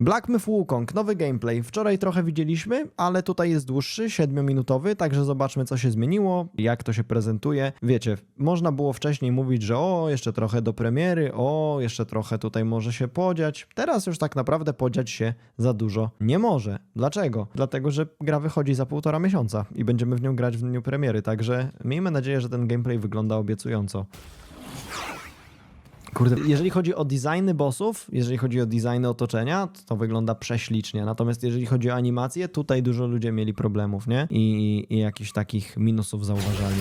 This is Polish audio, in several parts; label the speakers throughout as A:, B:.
A: Black Myth Wukong, nowy gameplay. Wczoraj trochę widzieliśmy, ale tutaj jest dłuższy, 7-minutowy, także zobaczmy co się zmieniło, jak to się prezentuje. Wiecie, można było wcześniej mówić, że o, jeszcze trochę do premiery, o, jeszcze trochę tutaj może się podziać. Teraz już tak naprawdę podziać się za dużo nie może. Dlaczego? Dlatego, że gra wychodzi za półtora miesiąca i będziemy w nią grać w dniu premiery, także miejmy nadzieję, że ten gameplay wygląda obiecująco. Kurde, jeżeli chodzi o designy bossów, jeżeli chodzi o designy otoczenia, to, to wygląda prześlicznie. Natomiast jeżeli chodzi o animację, tutaj dużo ludzie mieli problemów, nie? I, i jakichś takich minusów zauważali.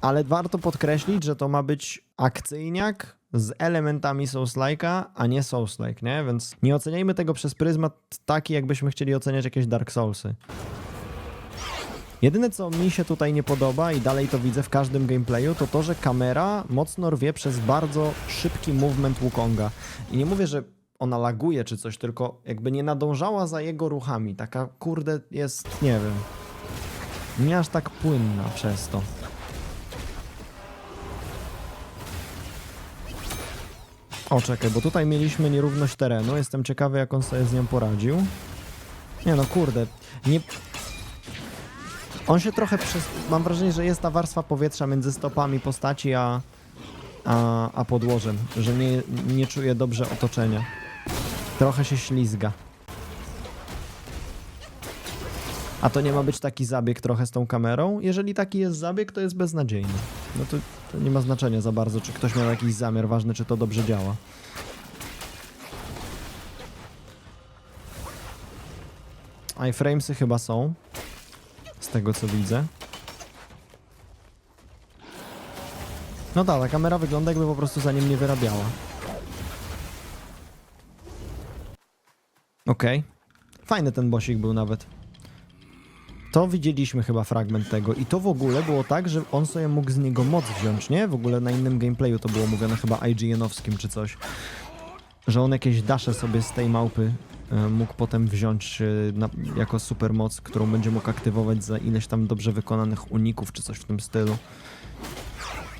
A: Ale warto podkreślić, że to ma być akcyjniak z elementami Souls-like'a, a nie Souls-like, nie? Więc nie oceniajmy tego przez pryzmat taki, jakbyśmy chcieli oceniać jakieś Dark Soulsy. Jedyne co mi się tutaj nie podoba i dalej to widzę w każdym gameplayu, to to, że kamera mocno rwie przez bardzo szybki movement Wukonga. I nie mówię, że ona laguje czy coś, tylko jakby nie nadążała za jego ruchami. Taka kurde jest, nie wiem, nie aż tak płynna przez to. O, czekaj, bo tutaj mieliśmy nierówność terenu. Jestem ciekawy, jak on sobie z nią poradził. Nie no, kurde, nie, on się trochę przez... Mam wrażenie, że jest ta warstwa powietrza między stopami postaci a, a, a podłożem, że nie, nie czuje dobrze otoczenia. Trochę się ślizga. A to nie ma być taki zabieg trochę z tą kamerą? Jeżeli taki jest zabieg, to jest beznadziejny. No to, to nie ma znaczenia za bardzo, czy ktoś miał jakiś zamiar, ważne czy to dobrze działa. iframesy chyba są z tego co widzę. No tak, ta kamera wygląda jakby po prostu za nim nie wyrabiała. Okej. Fajny ten bosik był nawet. To widzieliśmy chyba fragment tego i to w ogóle było tak, że on sobie mógł z niego moc wziąć, nie? W ogóle na innym gameplayu to było mówione chyba IGN-owskim czy coś. Że on jakieś dasze sobie z tej małpy mógł potem wziąć e, na, jako supermoc, którą będzie mógł aktywować za ileś tam dobrze wykonanych uników, czy coś w tym stylu.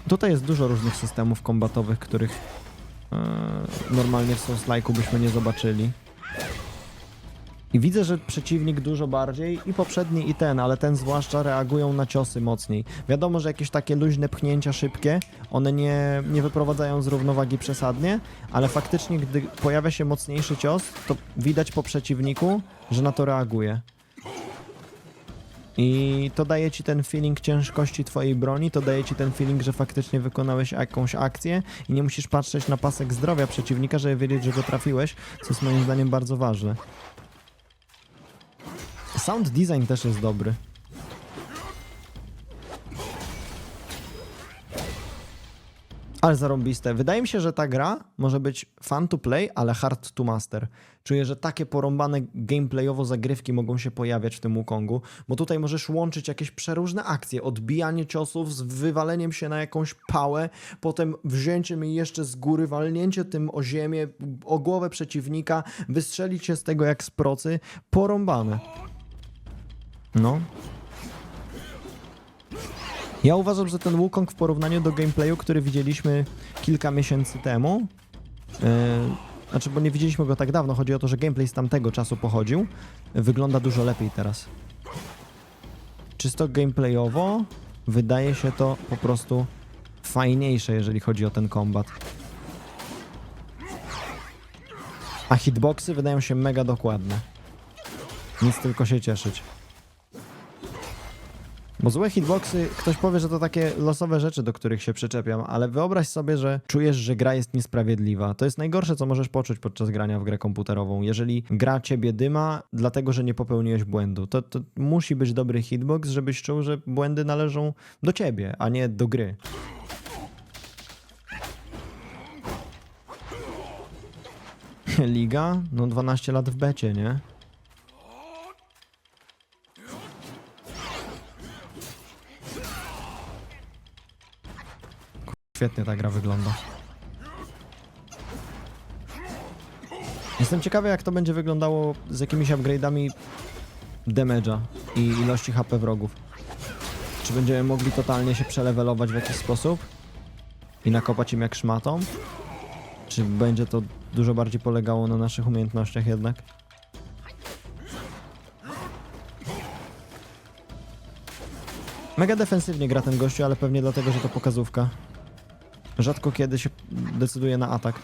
A: Tutaj jest dużo różnych systemów kombatowych, których e, normalnie w Souls-like'u byśmy nie zobaczyli. I widzę, że przeciwnik dużo bardziej i poprzedni i ten, ale ten zwłaszcza reagują na ciosy mocniej. Wiadomo, że jakieś takie luźne pchnięcia szybkie, one nie, nie wyprowadzają z równowagi przesadnie, ale faktycznie gdy pojawia się mocniejszy cios, to widać po przeciwniku, że na to reaguje. I to daje ci ten feeling ciężkości twojej broni, to daje ci ten feeling, że faktycznie wykonałeś jakąś akcję i nie musisz patrzeć na pasek zdrowia przeciwnika, żeby wiedzieć, że go trafiłeś, co jest moim zdaniem bardzo ważne. Sound design też jest dobry. Ale zarąbiste. Wydaje mi się, że ta gra może być fun to play, ale hard to master. Czuję, że takie porąbane gameplayowo zagrywki mogą się pojawiać w tym Wukongu, bo tutaj możesz łączyć jakieś przeróżne akcje. Odbijanie ciosów z wywaleniem się na jakąś pałę, potem wzięciem jej jeszcze z góry, walnięcie tym o ziemię, o głowę przeciwnika, wystrzelić się z tego jak z procy. Porąbane. No. Ja uważam, że ten Wukong w porównaniu do gameplayu, który widzieliśmy kilka miesięcy temu, yy, znaczy, bo nie widzieliśmy go tak dawno, chodzi o to, że gameplay z tamtego czasu pochodził, wygląda dużo lepiej teraz. Czysto gameplayowo wydaje się to po prostu fajniejsze, jeżeli chodzi o ten kombat. A hitboxy wydają się mega dokładne. Nic tylko się cieszyć. Bo złe hitboxy, ktoś powie, że to takie losowe rzeczy, do których się przyczepiam, ale wyobraź sobie, że czujesz, że gra jest niesprawiedliwa. To jest najgorsze, co możesz poczuć podczas grania w grę komputerową. Jeżeli gra ciebie dyma, dlatego że nie popełniłeś błędu, to, to musi być dobry hitbox, żebyś czuł, że błędy należą do ciebie, a nie do gry. Liga? No 12 lat w becie, nie? Świetnie ta gra wygląda. Jestem ciekawy, jak to będzie wyglądało z jakimiś upgrade'ami damage'a i ilości HP wrogów. Czy będziemy mogli totalnie się przelewelować w jakiś sposób i nakopać im jak szmatą? Czy będzie to dużo bardziej polegało na naszych umiejętnościach jednak? Mega defensywnie gra ten gościu, ale pewnie dlatego, że to pokazówka. Rzadko kiedy się decyduje na atak.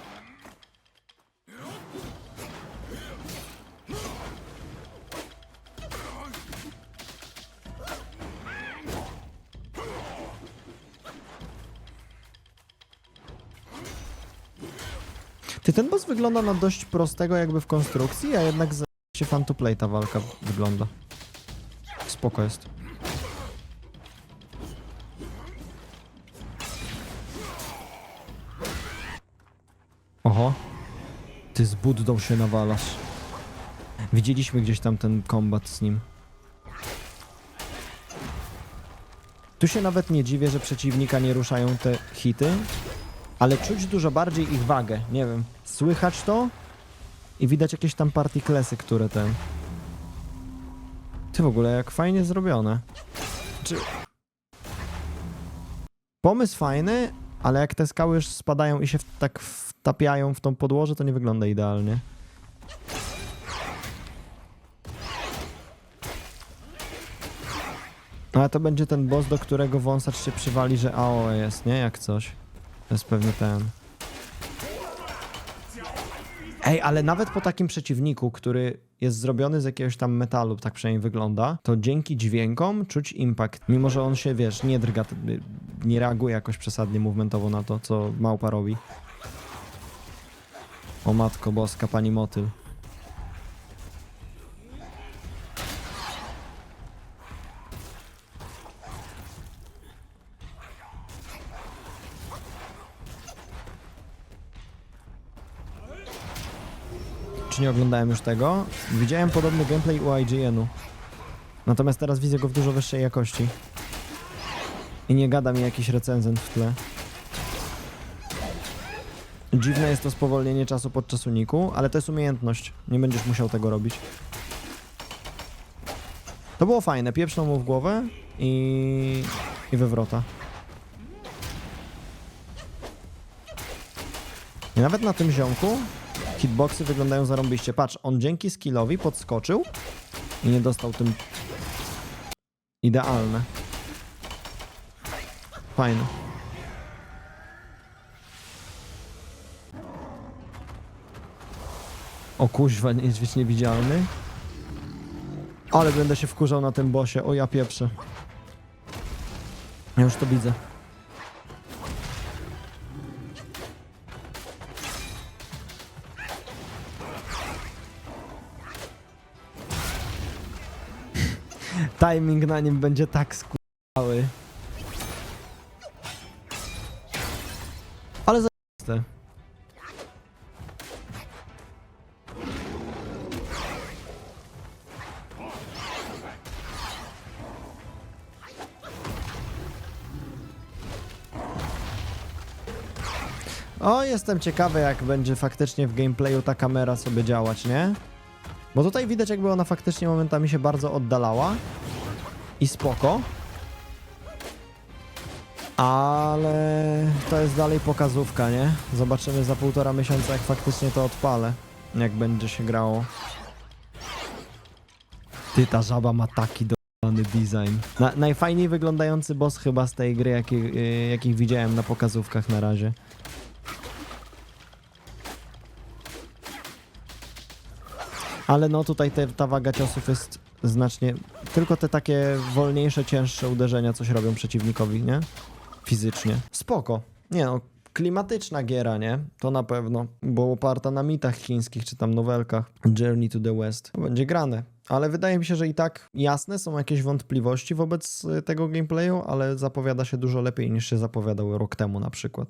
A: Ty, ten boss wygląda na dość prostego jakby w konstrukcji, a jednak się fan to play ta walka wygląda. Spoko jest. Oho. Ty z Buddą się nawalasz. Widzieliśmy gdzieś tam ten kombat z nim. Tu się nawet nie dziwię, że przeciwnika nie ruszają te hity, ale czuć dużo bardziej ich wagę. Nie wiem, słychać to i widać jakieś tam partiklesy, które ten... Ty w ogóle, jak fajnie zrobione. Czy... Pomysł fajny, ale jak te skały już spadają i się w, tak wtapiają w tą podłoże, to nie wygląda idealnie. No, Ale to będzie ten boss, do którego wąsacz się przywali, że AOE jest, nie? Jak coś. To jest pewnie ten. Ej, ale nawet po takim przeciwniku, który jest zrobiony z jakiegoś tam metalu, tak przynajmniej wygląda, to dzięki dźwiękom czuć impact. Mimo, że on się, wiesz, nie drga, nie reaguje jakoś przesadnie movementowo na to, co małpa robi. O matko boska, pani motyl. Czy nie oglądałem już tego? Widziałem podobny gameplay u IGN-u. Natomiast teraz widzę go w dużo wyższej jakości. I nie gada mi jakiś recenzent w tle. Dziwne jest to spowolnienie czasu podczas uniku, ale to jest umiejętność. Nie będziesz musiał tego robić. To było fajne. Pieprznął mu w głowę i... i wywrota. I nawet na tym ziomku hitboxy wyglądają zarąbiście. Patrz, on dzięki skillowi podskoczył i nie dostał tym... Idealne. Fajne. O kuźwa, niedźwiedź niewidzialny. Ale będę się wkurzał na tym bosie. O ja pieprzę. Ja już to widzę. Timing na nim będzie tak skupały. Ale zajebiste. O, jestem ciekawy, jak będzie faktycznie w gameplayu ta kamera sobie działać, nie? Bo tutaj widać, jakby ona faktycznie momentami się bardzo oddalała. I spoko. Ale to jest dalej pokazówka, nie? Zobaczymy za półtora miesiąca, jak faktycznie to odpalę. Jak będzie się grało. Ty, ta żaba ma taki dolany design. Na, najfajniej wyglądający boss chyba z tej gry, jaki, y, jakich widziałem na pokazówkach na razie. Ale no tutaj te, ta waga ciosów jest znacznie... Tylko te takie wolniejsze, cięższe uderzenia coś robią przeciwnikowi, nie? Fizycznie. Spoko. Nie no, klimatyczna giera, nie? To na pewno. Bo oparta na mitach chińskich, czy tam nowelkach. Journey to the West. Będzie grane. Ale wydaje mi się, że i tak jasne są jakieś wątpliwości wobec tego gameplayu, ale zapowiada się dużo lepiej niż się zapowiadał rok temu na przykład.